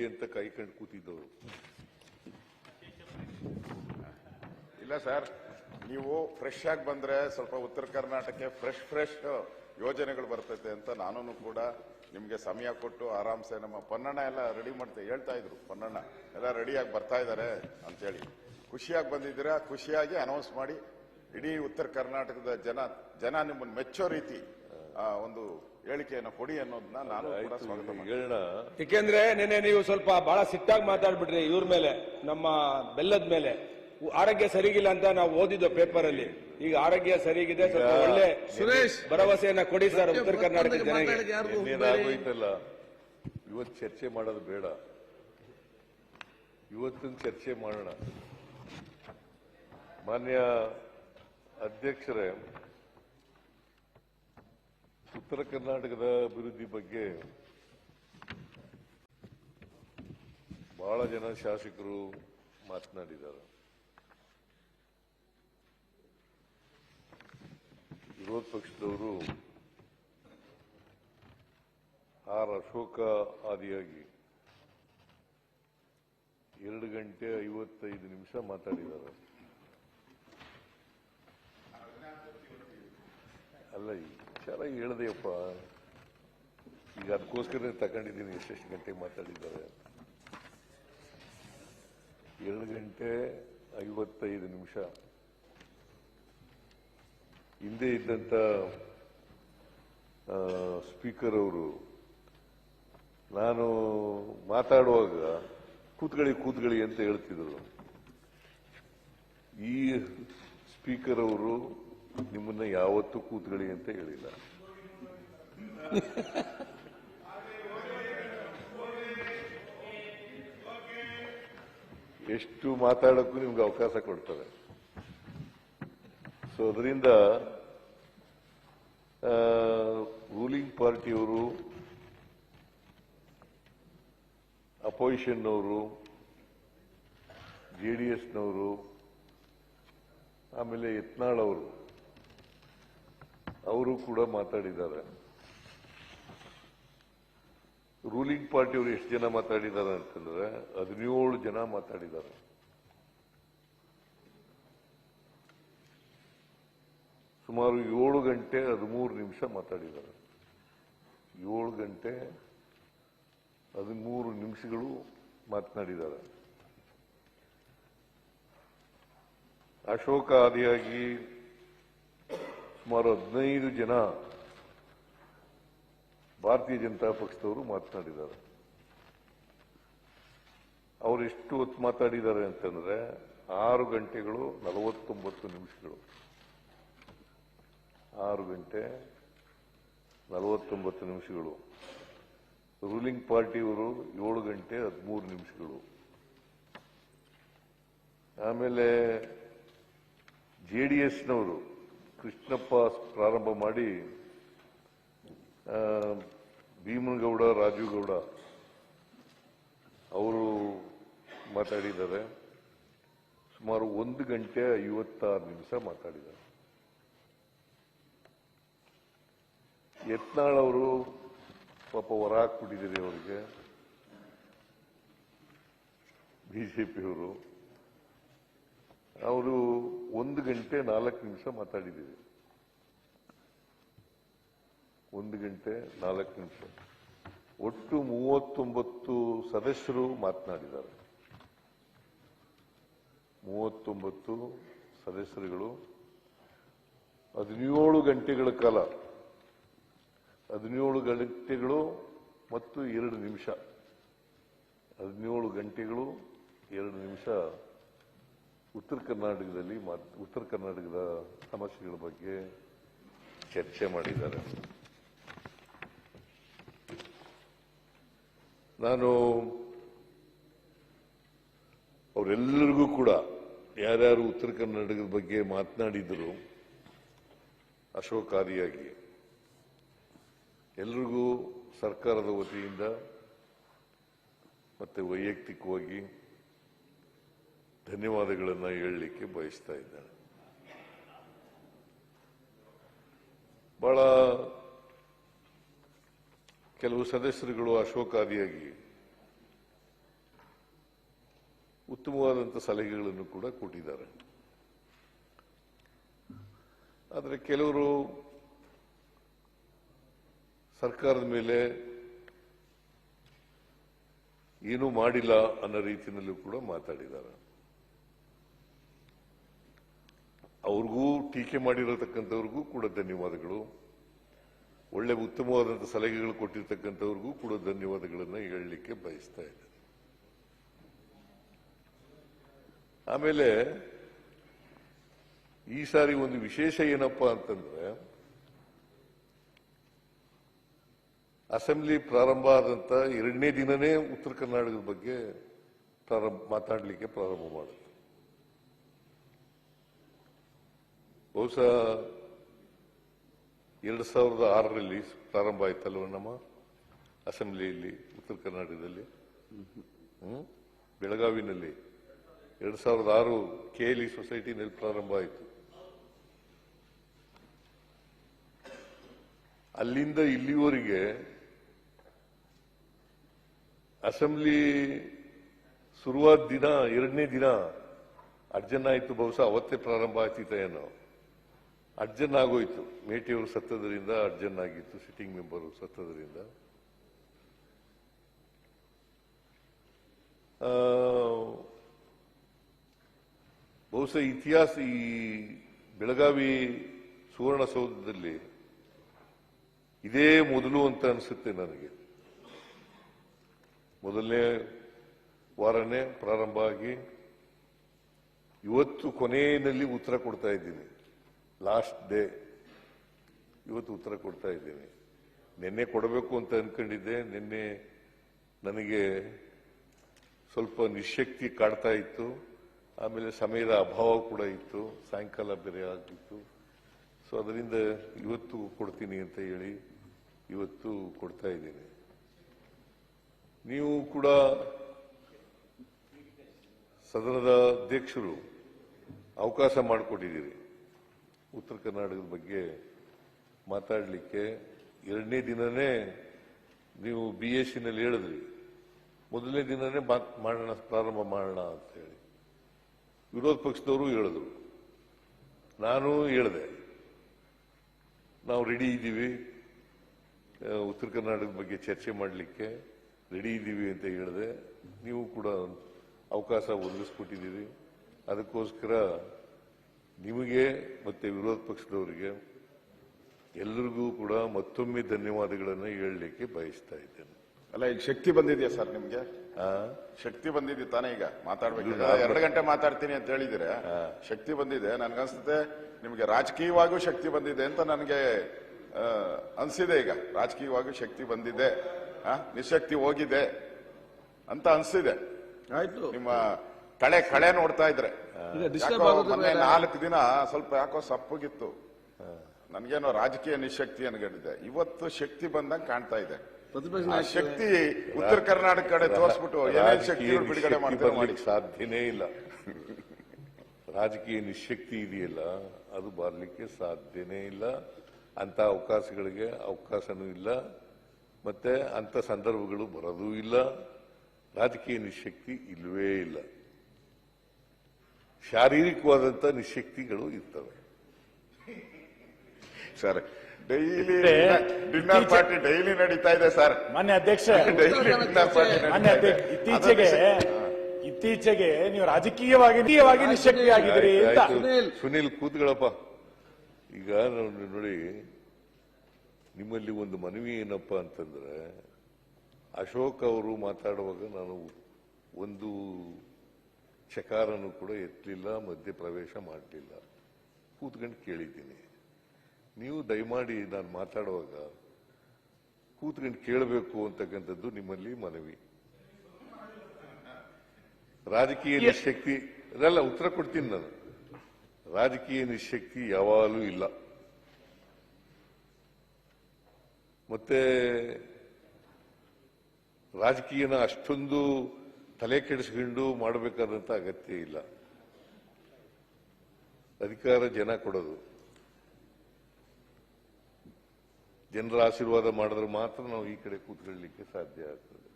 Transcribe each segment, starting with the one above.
ಬರ್ಲಿ ಅಂತ ಕಂಡು ಕೂತಿದ್ದವರು. ಇಲ್ಲ ಸರ್, ನೀವು ಫ್ರೆಶ್ ಆಗಿ ಬಂದ್ರೆ ಸ್ವಲ್ಪ ಉತ್ತರ ಕರ್ನಾಟಕಕ್ಕೆ ಫ್ರೆಶ್ ಫ್ರೆಶ್ ಯೋಜನೆಗಳು ಬರ್ತೈತೆ ಅಂತ ನಾನು ಕೂಡ ನಿಮಗೆ ಸಮಯ ಕೊಟ್ಟು ಆರಾಮ್ಸೆ ನಮ್ಮ ಪೊನ್ನಣ್ಣ ಎಲ್ಲ ರೆಡಿ ಮಾಡ್ತೇವೆ ಹೇಳ್ತಾ ಇದ್ರು, ಪೊನ್ನಣ್ಣ, ಎಲ್ಲ ರೆಡಿಯಾಗಿ ಬರ್ತಾ ಇದ್ದಾರೆ ಅಂತೇಳಿ. ಖುಷಿಯಾಗಿ ಬಂದಿದ್ದೀರಾ? ಖುಷಿಯಾಗಿ ಅನೌನ್ಸ್ ಮಾಡಿ, ಇಡೀ ಉತ್ತರ ಕರ್ನಾಟಕದ ಜನ ಜನ ನಿಮ್ಮನ್ನು ಮೆಚ್ಚೋ ರೀತಿ ಒಂದು ಹೇಳಿಕೆಯನ್ನು ಕೊಡಿ ಅನ್ನೋದನ್ನ ನಾನು ಕೂಡ ಸ್ವಾಗತ ಈಗ ಮಾಡ್ತೀನಿ. ಹೇಳೋಣ. ಏಕೆಂದ್ರೆ ನಿನ್ನೆ ನೀವು ಸ್ವಲ್ಪ ಬಹಳ ಸಿಟ್ಟಾಗಿ ಮಾತಾಡ್ಬಿಟ್ರಿ ಇವ್ರ ಮೇಲೆ ನಮ್ಮ ಬೆಲ್ಲದ ಮೇಲೆ. ಉ- ಆರೋಗ್ಯ ಸರಿಗಿಲ್ಲ ಅಂತ ನಾವು ಓದಿದ್ದು ಪೇಪರ್ ಅಲ್ಲಿ ಈಗ ಆರೋಗ್ಯ ಸರಿಗಿದೆ ಸ್ವಲ್ಪ ಒಳ್ಳೆ ಸುರೇಶ್ ಭರವಸೆಯನ್ನ ಕೊಡಿ ಸರ್ ಉತ್ತರ ಕರ್ನಾಟಕ ಯಾರಿಗೂ ಇವತ್ತು ಚರ್ಚೆ ಮಾಡೋದು ಬೇಡ. ಇವತ್ತಿನ ಚರ್ಚೆ ಮಾಡೋಣ. ಮಾನ್ಯ ಅಧ್ಯಕ್ಷರೇ ಉತ್ತರ ಕರ್ನಾಟಕದ ಅಭಿವೃದ್ಧಿ ಬಗ್ಗೆ ಬಹಳ ಜನ ಶಾಸಕರು ಮಾತನಾಡಿದ್ದಾರೆ. ವಿರೋಧ ಪಕ್ಷದವರು ಆರ್ ಅಶೋಕ ಆದಿಯಾಗಿ ಎರಡು ಗಂಟೆ ಐವತ್ತೈದು ನಿಮಿಷ ಮಾತಾಡಿದ್ದಾರೆ. ಅಲ್ಲ ಈ ಚೆನ್ನಾಗಿ ಹೇಳ್ದೆಯಪ್ಪ. ಈಗ ಅದಕ್ಕೋಸ್ಕರ ತಗೊಂಡಿದ್ದೀನಿ ಎಷ್ಟೆಷ್ಟು ಗಂಟೆ ಮಾತಾಡಿದ್ದಾರೆ ಎರಡು ಗಂಟೆ ಐವತ್ತೈದು ನಿಮಿಷ. ಹಿಂದೆ ಇದ್ದಂತ ಸ್ಪೀಕರ್ ಅವರು, ನಾನು ಮಾತಾಡುವಾಗ ಕೂತ್ಗಳಿ ಕೂತ್ಗಳಿ ಅಂತ ಹೇಳ್ತಿದ್ರು. ಈ ಸ್ಪೀಕರ್ ಅವರು ನಿಮ್ಮನ್ನ ಯಾವತ್ತು ಕೂತ್ಕೊಳ್ಳಿ ಅಂತ ಹೇಳಿಲ್ಲ. ಎಷ್ಟು ಮಾತಾಡೋಕ್ಕೂ ನಿಮ್ಗೆ ಅವಕಾಶ ಕೊಡ್ತಾರೆ ಸೊ ಅದರಿಂದ ರೂಲಿಂಗ್ ಪಾರ್ಟಿಯವರು ಅಪೋಸಿಷನ್ನವರು ಜೆ ಡಿ ಎಸ್ನವರು ಆಮೇಲೆ ಯತ್ನಾಳ್ ಅವರು ಅವರು ಕೂಡ ಮಾತಾಡಿದ್ದಾರೆ. ರೂಲಿಂಗ್ ಪಾರ್ಟಿಯವರು ಎಷ್ಟು ಜನ ಮಾತಾಡಿದ್ದಾರೆ ಅಂತಂದ್ರೆ ಹದಿನೇಳು ಜನ ಮಾತಾಡಿದ್ದಾರೆ. ಸುಮಾರು ಏಳು ಗಂಟೆ ಹದಿಮೂರು ನಿಮಿಷ ಮಾತಾಡಿದ್ದಾರೆ. ಏಳು ಗಂಟೆ ಹದಿಮೂರು ನಿಮಿಷಗಳು ಮಾತನಾಡಿದ್ದಾರೆ. ಅಶೋಕ ಆದಿಯಾಗಿ ಸುಮಾರು ಹದಿನೈದು ಜನ ಭಾರತೀಯ ಜನತಾ ಪಕ್ಷದವರು ಮಾತನಾಡಿದ್ದಾರೆ. ಅವರು ಎಷ್ಟು ಹೊತ್ತು ಮಾತಾಡಿದ್ದಾರೆ ಅಂತಂದ್ರೆ ಆರು ಗಂಟೆಗಳು ನಲವತ್ತೊಂಬತ್ತು ನಿಮಿಷಗಳು. ಆರು ಗಂಟೆ ನಲವತ್ತೊಂಬತ್ತು ನಿಮಿಷಗಳು. ರೂಲಿಂಗ್ ಪಾರ್ಟಿಯವರು ಏಳು ಗಂಟೆ ಹದಿಮೂರು ನಿಮಿಷಗಳು. ಆಮೇಲೆ ಜೆ ಡಿ ಎಸ್ನವರು ಕೃಷ್ಣಪ್ಪ ಪ್ರಾರಂಭ ಮಾಡಿ ಭೀಮನಗೌಡ ರಾಜುಗೌಡ ಅವರು ಮಾತಾಡಿದ್ದಾರೆ. ಸುಮಾರು ಒಂದು ಗಂಟೆ ಐವತ್ತಾರು ನಿಮಿಷ ಮಾತಾಡಿದ್ದಾರೆ. ಯತ್ನಾಳ್ ಅವರು ಪಾಪ ಹೊರ ಹಾಕ್ಬಿಟ್ಟಿದ್ದೀರಿ ಅವರಿಗೆ. ಬಿಜೆಪಿಯವರು. ಅವರು ಒಂದು ಗಂಟೆ ನಾಲ್ಕು ನಿಮಿಷ ಮಾತಾಡಿದ್ದೀವಿ. ಒಂದು ಗಂಟೆ ನಾಲ್ಕು ನಿಮಿಷ. ಒಟ್ಟು ಮೂವತ್ತೊಂಬತ್ತು ಸದಸ್ಯರು ಮಾತನಾಡಿದ್ದಾರೆ. ಮೂವತ್ತೊಂಬತ್ತು ಸದಸ್ಯರುಗಳು ಹದಿನೇಳು ಗಂಟೆಗಳ ಕಾಲ, ಹದಿನೇಳು ಗಂಟೆಗಳು ಮತ್ತು ಎರಡು ನಿಮಿಷ. ಹದಿನೇಳು ಗಂಟೆಗಳು, ಎರಡು ನಿಮಿಷ ಉತ್ತರ ಕರ್ನಾಟಕದಲ್ಲಿ ಉತ್ತರ ಕರ್ನಾಟಕದ ಸಮಸ್ಯೆಗಳ ಬಗ್ಗೆ ಚರ್ಚೆ ಮಾಡಿದ್ದಾರೆ. ನಾನು ಅವರೆಲ್ಲರಿಗೂ ಕೂಡ ಯಾರ್ಯಾರು ಉತ್ತರ ಕರ್ನಾಟಕದ ಬಗ್ಗೆ ಮಾತನಾಡಿದ್ರು, ಅಶೋಕಾರಿಯಾಗಿ, ಎಲ್ರಿಗೂ ಸರ್ಕಾರದ ವತಿಯಿಂದ ಮತ್ತೆ ವೈಯಕ್ತಿಕವಾಗಿ ಧನ್ಯವಾದಗಳನ್ನು ಹೇಳಲಿಕ್ಕೆ ಬಯಸ್ತಾ ಇದ್ದಾರೆ ಬಹಳ ಕೆಲವು ಸದಸ್ಯರುಗಳು ಅಶೋಕಾದಿಯಾಗಿ ಉತ್ತಮವಾದಂಥ ಸಲಹೆಗಳನ್ನು ಕೂಡ ಕೊಟ್ಟಿದ್ದಾರೆ. ಆದರೆ ಕೆಲವರು ಸರ್ಕಾರದ ಮೇಲೆ ಏನೂ ಮಾಡಿಲ್ಲ ಅನ್ನೋ ರೀತಿಯಲ್ಲೂ ಕೂಡ ಮಾತಾಡಿದ್ದಾರೆ. ಅವ್ರಿಗೂ ಟೀಕೆ ಮಾಡಿರತಕ್ಕಂಥವ್ರಿಗೂ ಕೂಡ ಧನ್ಯವಾದಗಳು. ಒಳ್ಳೆ ಉತ್ತಮವಾದಂಥ ಸಲಹೆಗಳು ಕೊಟ್ಟಿರ್ತಕ್ಕಂಥವ್ರಿಗೂ ಕೂಡ ಧನ್ಯವಾದಗಳನ್ನು ಹೇಳಲಿಕ್ಕೆ ಬಯಸ್ತಾ ಇದ್ದೇನೆ. ಆಮೇಲೆ, ಈ ಸಾರಿ ಒಂದು ವಿಶೇಷ ಏನಪ್ಪ ಅಂತಂದ್ರೆ, ಅಸೆಂಬ್ಲಿ ಪ್ರಾರಂಭ ಆದಂತ ಎರಡನೇ ದಿನನೇ ಉತ್ತರ ಕರ್ನಾಟಕದ ಬಗ್ಗೆ ಪ್ರಾರಂಭ, ಮಾತಾಡಲಿಕ್ಕೆ ಪ್ರಾರಂಭ ಮಾಡುತ್ತೆ ಬಹುಶಃ ಎರಡು ಸಾವಿರದ ಆರರಲ್ಲಿ ಪ್ರಾರಂಭ ಆಯ್ತಲ್ವ ನಮ್ಮ ಅಸೆಂಬ್ಲಿಯಲ್ಲಿ ಉತ್ತರ ಕರ್ನಾಟಕದಲ್ಲಿ? ಬೆಳಗಾವಿನಲ್ಲಿ. ಎರಡು ಸಾವಿರದ ಆರು ಕೆಎಲ್ಇ ಸೊಸೈಟಿನಲ್ಲಿ ಪ್ರಾರಂಭ ಆಯಿತು. ಅಲ್ಲಿಂದ ಇಲ್ಲಿವರೆಗೆ ಅಸೆಂಬ್ಲಿ ಶುರುವಾದ ದಿನ, ಎರಡನೇ ದಿನ ಅರ್ಜನ್ ಆಯಿತು, ಬಹುಶಃ ಅವತ್ತೇ ಪ್ರಾರಂಭ ಆಯ್ತಿತ್ತ ಏನೋ ಅರ್ಜನ್ ಆಗೋಯ್ತು. ಮೇಟಿಯವರು ಸತ್ತದ್ರಿಂದ, ಅರ್ಜನ್ ಆಗಿತ್ತು ಸಿಟ್ಟಿಂಗ್ ಮೆಂಬರ್ ಸತ್ತದ್ರಿಂದ. ಬಹುಶಃ ಇತಿಹಾಸ ಈ ಬೆಳಗಾವಿ ಸುವರ್ಣಸೌಧದಲ್ಲಿ ಇದೇ ಮೊದಲು ಅಂತ ಅನಿಸುತ್ತೆ ನನಗೆ. ಮೊದಲನೇ ವಾರನೇ ಪ್ರಾರಂಭ ಆಗಿ ಇವತ್ತು ಕೊನೆಯಲ್ಲಿ ಉತ್ತರ ಕೊಡ್ತಾ ಇದ್ದೀನಿ. ಲಾಸ್ಟ್ ಡೇ ಇವತ್ತು ಉತ್ತರ ಕೊಡ್ತಾ ಇದ್ದೀನಿ. ನಿನ್ನೆ ಕೊಡಬೇಕು ಅಂತ ಅನ್ಕೊಂಡಿದ್ದೆ. ನಿನ್ನೆ ನನಗೆ ಸ್ವಲ್ಪ ನಿಶಕ್ತಿ ಕಾಡ್ತಾ ಇತ್ತು. ಆಮೇಲೆ ಸಮಯದ ಅಭಾವ ಕೂಡ ಇತ್ತು. ಸಾಯಂಕಾಲ ಬೇರೆ ಆಗಿತ್ತು. ಸೊ ಅದರಿಂದ ಇವತ್ತು ಕೊಡ್ತೀನಿ ಅಂತ ಹೇಳಿ ಇವತ್ತು ಕೊಡ್ತಾ ಇದ್ದೀನಿ. ನೀವು ಕೂಡ ಸದನದ ಅಧ್ಯಕ್ಷರು ಅವಕಾಶ ಮಾಡಿಕೊಟ್ಟಿದ್ದೀರಿ. ಉತ್ತರ ಕರ್ನಾಟಕದ ಬಗ್ಗೆ ಮಾತಾಡಲಿಕ್ಕೆ ಎರಡನೇ ದಿನನೇ ನೀವು ಬಿ ಎಸ್ ಸಿನಲ್ಲಿ ಹೇಳಿದ್ರಿ. ಮೊದಲನೇ ದಿನನೇ ಮಾತ್- ಮಾಡೋಣ, ಪ್ರಾರಂಭ ಮಾಡೋಣ ಅಂತ ಹೇಳಿ. ವಿರೋಧ ಪಕ್ಷದವರು ಹೇಳಿದ್ರು. ನಾನು ಹೇಳಿದೆ. ನಾವು ರೆಡಿ ಇದ್ದೀವಿ. ಉತ್ತರ ಕರ್ನಾಟಕದ ಬಗ್ಗೆ ಚರ್ಚೆ ಮಾಡಲಿಕ್ಕೆ ರೆಡಿ ಇದ್ದೀವಿ ಅಂತ ಹೇಳಿದೆ. ನೀವು ಕೂಡ ಅವಕಾಶ ಒದಗಿಸ್ಕೊಟ್ಟಿದ್ದೀರಿ. ಅದಕ್ಕೋಸ್ಕರ ನಿಮಗೆ ಮತ್ತೆ ವಿರೋಧ ಪಕ್ಷದವರಿಗೆ ಎಲ್ಲರಿಗೂ ಕೂಡ ಮತ್ತೊಮ್ಮೆ ಧನ್ಯವಾದಗಳನ್ನು ಹೇಳಲಿಕ್ಕೆ ಬಯಸ್ತಾ ಇದ್ದೇನೆ. ಅಲ್ಲ ಈಗ ಶಕ್ತಿ ಬಂದಿದೆಯಾ ಸರ್ ನಿಮ್ಗೆ? ಶಕ್ತಿ ಬಂದಿದೆ ತಾನೇ ಈಗ? ಮಾತಾಡ್ಬೇಕು. ಎರಡು ಗಂಟೆ ಮಾತಾಡ್ತೀನಿ ಅಂತ ಹೇಳಿದ್ರೆ ಶಕ್ತಿ ಬಂದಿದೆ. ನನ್ಗನ್ಸುತ್ತೆ ನಿಮಗೆ ರಾಜಕೀಯವಾಗೂ ಶಕ್ತಿ ಬಂದಿದೆ ಅಂತ ನನಗೆ ಅನಿಸಿದೆ ಈಗ. ರಾಜಕೀಯವಾಗೂ ಶಕ್ತಿ ಬಂದಿದೆ. ನಿಶಕ್ತಿ ಹೋಗಿದೆ ಅಂತ ಅನ್ಸಿದೆ. ಆಯ್ತು. ನಿಮ್ಮ ಕಳೆ ಕಳೆ ನೋಡ್ತಾ ಇದ್ರೆ. ಮೊನ್ನೆ ನಾಲ್ಕು ದಿನ ಸ್ವಲ್ಪ ಯಾಕೋ ಸಪ್ಪಗಿತ್ತು. ನನ್ಗೇನೋ ರಾಜಕೀಯ ನಿಶಕ್ತಿ ಅನ್ಕೊಂಡಿದ್ದೆ. ಇವತ್ತು ಶಕ್ತಿ ಬಂದಂಗೆ ಕಾಣ್ತಾ ಇದೆ. ಶಕ್ತಿ ಉತ್ತರ ಕರ್ನಾಟಕ ಕಡೆ ತೋರಿಸ್ಬಿಟ್ಟು ಏನೇನ್ ಶಕ್ತಿ ಬಿಡುಗಡೆ ನಿಶ್ಶಕ್ತಿ ಮಾಡ್ತಾರೆ ಮಾಡಿ ಸಾಧ್ಯನೇ ಇಲ್ಲ. ರಾಜಕೀಯ ನಿಶಕ್ತಿ ಇದೆಯಲ್ಲ ಅದು ಬರಲಿಕ್ಕೆ ಸಾಧ್ಯನೇ ಇಲ್ಲ. ಅಂತ ಅವಕಾಶಗಳಿಗೆ ಅವಕಾಶನೂ ಇಲ್ಲ. ಮತ್ತೆ ಅಂತ ಸಂದರ್ಭಗಳು ಬರೋದೂ ಇಲ್ಲ. ರಾಜಕೀಯ ನಿಶಕ್ತಿ ಇಲ್ಲವೇ ಇಲ್ಲ. ಶಾರೀರಿಕವಾದಂತ ನಿಶಕ್ತಿಗಳು ಇರ್ತವೆ sir daily dinner party daily ನಡೀತಾ ಇದೆ ಸರ್ ಮಾನ್ಯ ಅಧ್ಯಕ್ಷ ಡೈಲಿ ಡಿನ್ನರ್ ಪಾರ್ಟಿ ಮಾನ್ಯ ಅಧ್ಯಕ್ಷ ಇತ್ತೀಚೆಗೆ ಇತ್ತೀಚೆಗೆ ನೀವು ರಾಜಕೀಯವಾಗಿ ನಿಯವಾಗಿ ನಿಶಕ್ತಿ ಆಗಿದ್ರಿ ಅಂತ. ಸುನೀಲ್. ಕೂತ್ಗಳಪ್ಪ ಈಗ ನೋಡಿ ನೋಡಿ ನಿಮ್ಮಲ್ಲಿ ಒಂದು ಮನವಿ ಏನಪ್ಪ ಅಂತಂದ್ರೆ ಅಶೋಕ್ ಅವರು ಮಾತಾಡುವಾಗ ನಾನು ಒಂದು ಚಕಾರನು ಕೂಡ ಎತ್ತಲಿಲ್ಲ ಮಧ್ಯ ಪ್ರವೇಶ ಮಾಡಲಿಲ್ಲ. ಕೂತ್ಕೊಂಡು ಕೇಳಿದ್ದೀನಿ. ನೀವು ದಯಮಾಡಿ ನಾನು ಮಾತಾಡುವಾಗ ಕೂತ್ಕೊಂಡು ಕೇಳಬೇಕು ಅಂತಕ್ಕಂಥದ್ದು ನಿಮ್ಮಲ್ಲಿ ಮನವಿ. ರಾಜಕೀಯ ನಿಶಕ್ತಿ ಅದೆಲ್ಲ ಉತ್ತರ ಕೊಡ್ತೀನಿ ನಾನು. ರಾಜಕೀಯ ನಿಶಕ್ತಿ ಯಾವಾಗಲೂ ಇಲ್ಲ. ಮತ್ತೆ ರಾಜಕೀಯನ ಅಷ್ಟೊಂದು ತಲೆ ಕೆಡಿಸ್ಕೊಂಡು ಮಾಡಬೇಕಾದಂತ ಅಗತ್ಯ ಇಲ್ಲ. ಅಧಿಕಾರ ಜನ ಕೊಡೋದು. ಜನರ ಆಶೀರ್ವಾದ ಮಾಡಿದ್ರೆ ಮಾತ್ರ ನಾವು ಈ ಕಡೆ ಕೂತ್ಕೊಳ್ಳಿಕ್ಕೆ ಸಾಧ್ಯ ಆಗ್ತದೆ.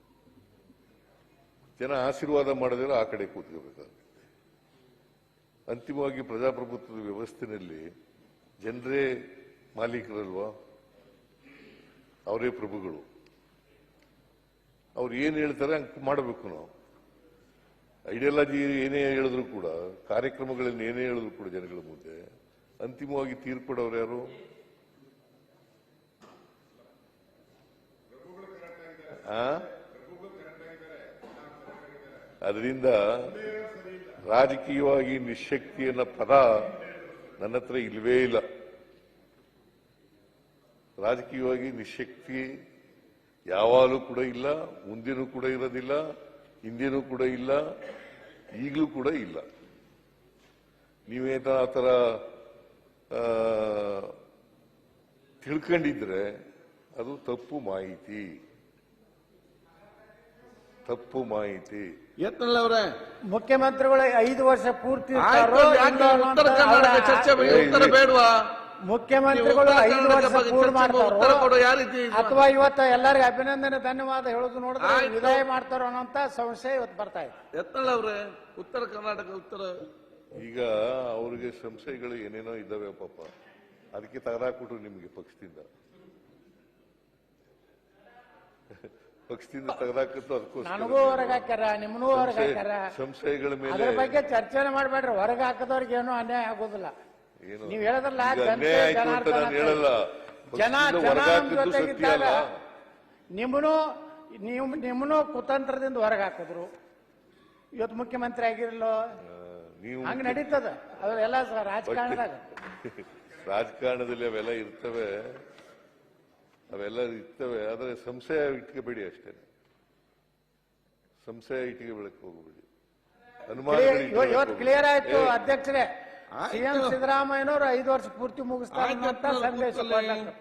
ಜನ ಆಶೀರ್ವಾದ ಮಾಡಿದ್ರೆ ಆ ಕಡೆ ಕೂತ್ಕೋಬೇಕಾಗುತ್ತೆ ಅಂತಿಮವಾಗಿ ಪ್ರಜಾಪ್ರಭುತ್ವದ ವ್ಯವಸ್ಥೆಯಲ್ಲಿ ಜನರೇ ಮಾಲೀಕರಲ್ವಾ? ಅವರೇ ಪ್ರಭುಗಳು. ಅವ್ರು ಏನು ಹೇಳ್ತಾರೆ ಹಂಗೆ ಮಾಡಬೇಕು ನಾವು. ಐಡಿಯಾಲಜಿ ಏನೇ ಹೇಳಿದ್ರು ಕೂಡ ಕಾರ್ಯಕ್ರಮಗಳನ್ನು ಏನೇ ಹೇಳಿದ್ರು ಕೂಡ ಜನಗಳ ಮುಂದೆ ಅಂತಿಮವಾಗಿ ತೀರ್ಪಡೋರು ಯಾರು? ಅದರಿಂದ ರಾಜಕೀಯವಾಗಿ ನಿಶಕ್ತಿ ಅನ್ನೋ ಪದ ನನ್ನ ಹತ್ರ ಇಲ್ವೇ ಇಲ್ಲ. ರಾಜಕೀಯವಾಗಿ ನಿಶಕ್ತಿ ಯಾವಾಗಲೂ ಕೂಡ ಇಲ್ಲ, ಮುಂದಿನೂ ಕೂಡ ಇರೋದಿಲ್ಲ. ಹಿಂದಿನೂ ಕೂಡ ಇಲ್ಲ ಈಗಲೂ ಕೂಡ ಇಲ್ಲ. ನೀವೇನ ಆ ಥರ ಆ, ತಿಳ್ಕೊಂಡಿದ್ರೆ ಅದು ತಪ್ಪು ಮಾಹಿತಿ. ತಪ್ಪು ಮಾಹಿತಿ. ಯತ್ನಲ್ ಅವರೇ. ಮುಖ್ಯಮಂತ್ರಿಗಳ ಐದು ವರ್ಷ ಪೂರ್ತಿ ಉತ್ತರ ಕರ್ನಾಟಕ ಚರ್ಚೆ ಉತ್ತರ ಬೇಡವಾ? ಮುಖ್ಯಮಂತ್ರಿಗಳು ಐದು ವರ್ಷ ಪೂರ್ಣ ಉತ್ತರ ಕೊಡು ಮಾಡ್ತಾರೋ ಯಾವ ರೀತಿ ಅಥವಾ ಇವತ್ತ ಎಲ್ಲರಿಗೂ ಅಭಿನಂದನೆ ಧನ್ಯವಾದ ಹೇಳುದು ನೋಡಿದ್ರೆ. ವಿದಾಯ ಮಾಡ್ತಾರೋ ಅನ್ನೋಂತ ಸಂಶಯ ಇವತ್ತು ಬರ್ತಾ ಇದೆ. ಅವ್ರೆ ಅವರೇ ಉತ್ತರ ಕರ್ನಾಟಕ ಉತ್ತರ. ಈಗ ಅವ್ರಿಗೆ ಸಂಶಯಗಳು ಏನೇನೋ ಇದ್ದಾವೆ ಪಾಪ. ಅದಕ್ಕೆ ತೆಗೆದಾಕ್ಬಿಟ್ರು ನಿಮಗೆ ಪಕ್ಷದಿಂದ. ಪಕ್ಷದಿಂದ ತೆಗೆದಾಕತ್ತು ನನಗೂ ಹೊರಗೆ ಹಾಕ್ಯಾರ ನಿಮ್ಮನ್ನೂ ಹೊರಗೆ ಹಾಕ್ಯಾರ. ಸಂಶಯಗಳ ಮೇಲೆ ಅದ್ರ ಬಗ್ಗೆ ಚರ್ಚೆನೆ ಮಾಡ್ಬೇಡ್ರಿ. ಹೊರಗೆ ಹಾಕದವ್ರಿಗೆ ಏನೂ ಅನ್ಯಾಯ ಆಗೋದಿಲ್ಲ. ನೀವ್ ಹೇಳದ್ರಲ್ಲ ಈಗ ಅನ್ಯಾಯ ಆಯ್ತು ಅಂತ ನಾನು ಹೇಳಲ್ಲ. ಜನ ನಿಮ್ಮನು ನೀವು ನಿಮ್ಮನು ಕುತಂತ್ರದಿಂದ ಹೊರಗೆ ಹಾಕಿದ್ರು ಇವತ್ತು ಮುಖ್ಯಮಂತ್ರಿ ಆಗಿರಲ್ಲೋ? ಆ, ನೀವು ಹಂಗ ನಡೀತದ. ಅವೆಲ್ಲ ಸ- ರಾಜಕಾರಣದಾಗ. ರಾಜಕಾರಣದಲ್ಲಿ ಅವೆಲ್ಲ ಇರ್ತವೆ. ಅವೆಲ್ಲ ಇರ್ತವೆ. ಆದರೆ ಸಂಶಯ ಇಟ್ಕೋಬೇಡಿ ಅಷ್ಟೇ. ಸಂಶಯ ಇಟ್ಕೋಬೇಡಕ್ಕೆ ಹೋಗಬೇಡಿ. ಹೋಗ್ಬಿಡಿ ಇವತ್ತು ಕ್ಲಿಯರ್ ಆಯ್ತು ಅಧ್ಯಕ್ಷರೇ. ಸಿಎಂ ಸಿದ್ದರಾಮಯ್ಯನವರು ಐದು ವರ್ಷ ಪೂರ್ತಿ ಮುಗಿಸ್ತಾರೆ ಆಯ್ತು, ಅಂತ ಸಂದೇಶ ಕೂತ್ಕೊಳ್ಳಿ. ಕೊಡ್ಲಕ್ಕ